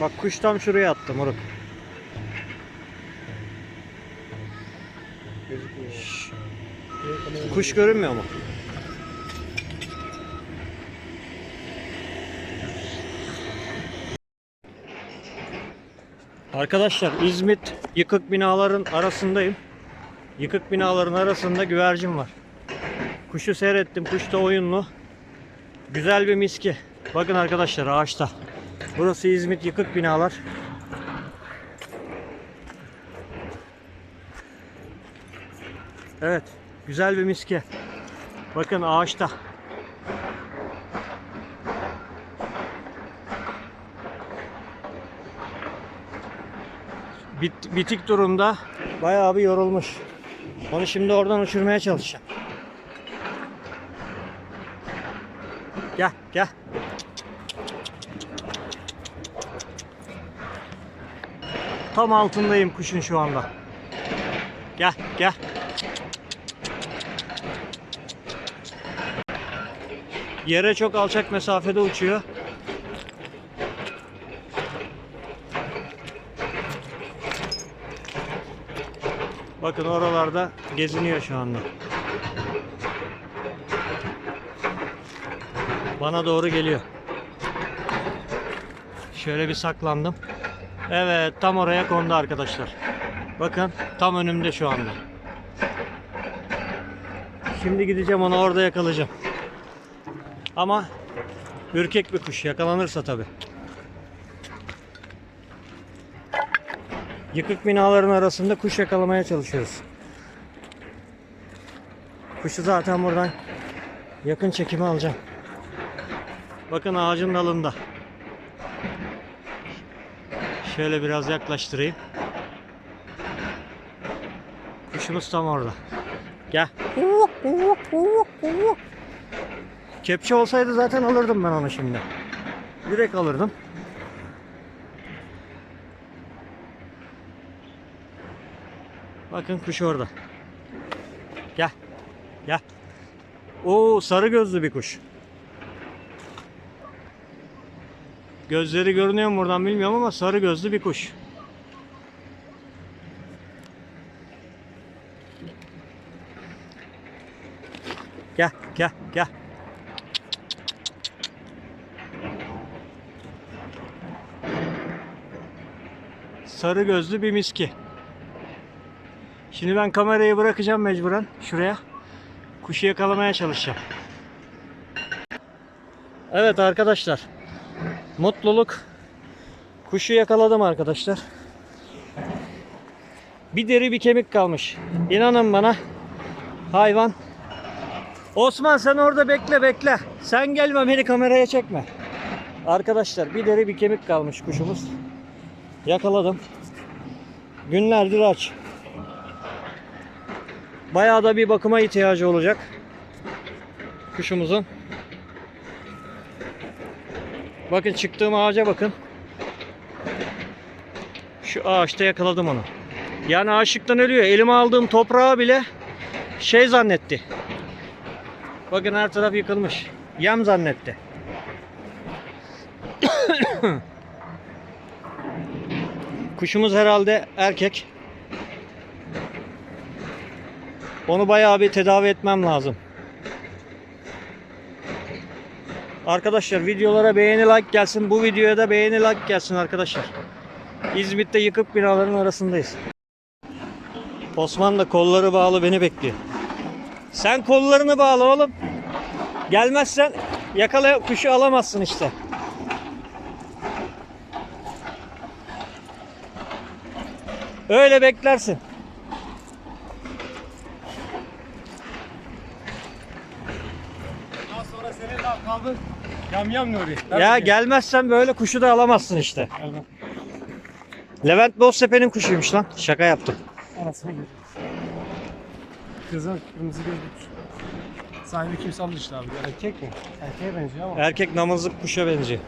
Bak kuş tam şuraya attı moruk. Kuş görünmüyor mu? Arkadaşlar İzmit yıkık binaların arasındayım. Yıkık binaların arasında güvercin var. Kuşu seyrettim. Kuş da oyunlu. Güzel bir miski. Bakın arkadaşlar ağaçta. Burası İzmit yıkık binalar. Evet. Güzel bir miski. Bakın ağaçta. Bit, bitik durumda. Bayağı bir yorulmuş. Onu şimdi oradan uçurmaya çalışacağım. Gel gel. Tam altındayım kuşun şu anda. Gel gel. Yere çok alçak mesafede uçuyor. Bakın oralarda geziniyor şu anda. Bana doğru geliyor. Şöyle bir saklandım. Evet tam oraya kondu arkadaşlar. Bakın tam önümde şu anda. Şimdi gideceğim onu orada yakalayacağım. Ama ürkek bir kuş yakalanırsa tabi. Yıkık binaların arasında kuş yakalamaya çalışıyoruz. Kuşu zaten buradan yakın çekime alacağım. Bakın ağacın dalında. Şöyle biraz yaklaştırayım. Kuşumuz tam orada. Gel. Kepçe olsaydı zaten alırdım ben onu şimdi. Direkt alırdım. Bakın kuş orada. Gel. Gel. Oo sarı gözlü bir kuş. Gözleri görünüyor mu buradan bilmiyorum ama sarı gözlü bir kuş. Gel, gel, gel. Sarı gözlü bir miski. Şimdi ben kamerayı bırakacağım mecburen şuraya. Kuşu yakalamaya çalışacağım. Evet arkadaşlar. Mutluluk. Kuşu yakaladım arkadaşlar. Bir deri bir kemik kalmış. İnanın bana. Hayvan. Osman sen orada bekle bekle. Sen gelme beni kameraya çekme. Arkadaşlar bir deri bir kemik kalmış kuşumuz. Yakaladım. Günlerdir aç. Bayağı da bir bakıma ihtiyacı olacak. Kuşumuzun. Bakın çıktığım ağaca bakın. Şu ağaçta yakaladım onu. Yani açlıktan ölüyor. Elime aldığım toprağı bile şey zannetti. Bakın her taraf yıkılmış. Yem zannetti. Kuşumuz herhalde erkek. Onu bayağı bir tedavi etmem lazım. Arkadaşlar videolara beğeni like gelsin. Bu videoya da beğeni like gelsin arkadaşlar. İzmit'te yıkık binaların arasındayız. Osman da kolları bağlı beni bekliyor. Sen kollarını bağla oğlum. Gelmezsen yakala kuşu alamazsın işte. Öyle beklersin. Daha sonra senin kaldı. Yam yam Nuri. Ya gelmezsen böyle kuşu da alamazsın işte. Levent Boztepe'nin kuşuymuş lan. Şaka yaptım. Anasını. Kızın kırmızı gözlü kuş. Sahibi kim saldı işte abi. Erkek mi? Erkeğe benziyor ama. Erkek namazlık kuşa benziyor.